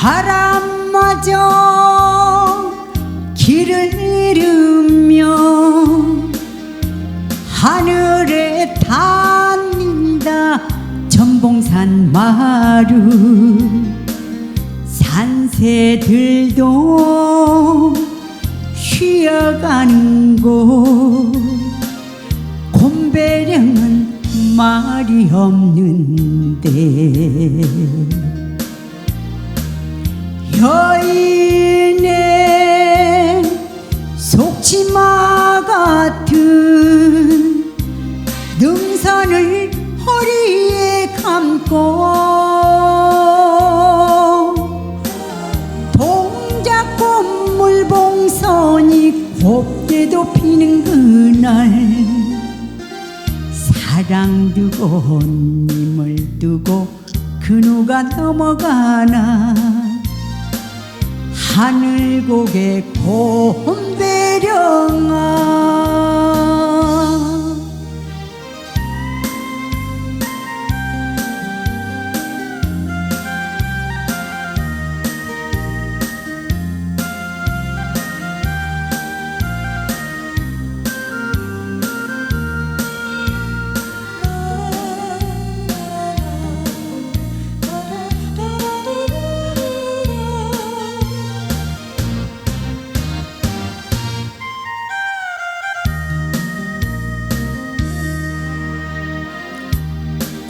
바람마저 길을 잃으며 하늘에 닿는다. 전봉산 마루 산새들도 쉬어가는 곳. 곰배령은 말이 없는데 여인의 속치마 같은 능선을 허리에 감고 동작꽃 물봉선이 곱게도 피는 그날 사랑 두고 님을 두고 그 누가 넘어가나 하늘 고개 곰배령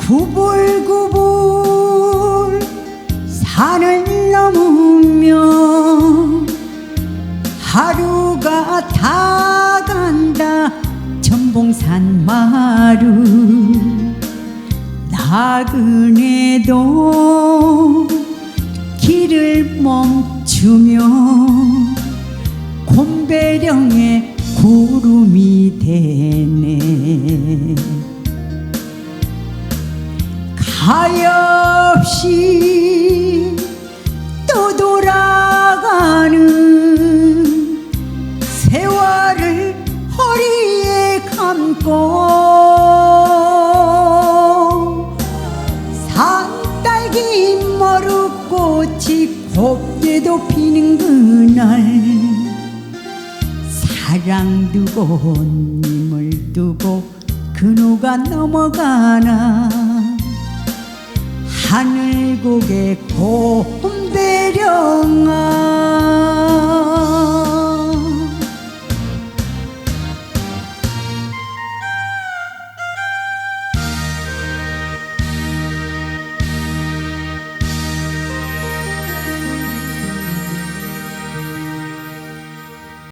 구불구불 산을 넘으며 하루가 다 간다. 전봉산 마루 나그네도 길을 멈추며 곰배령에 구름이 되네 또 돌아가는 세월을 허리에 감고 산딸기 머루꽃이 곱게도 피는 그날 사랑 두고 님을 두고 그 누가 넘어가나 하늘 고개 곰배령아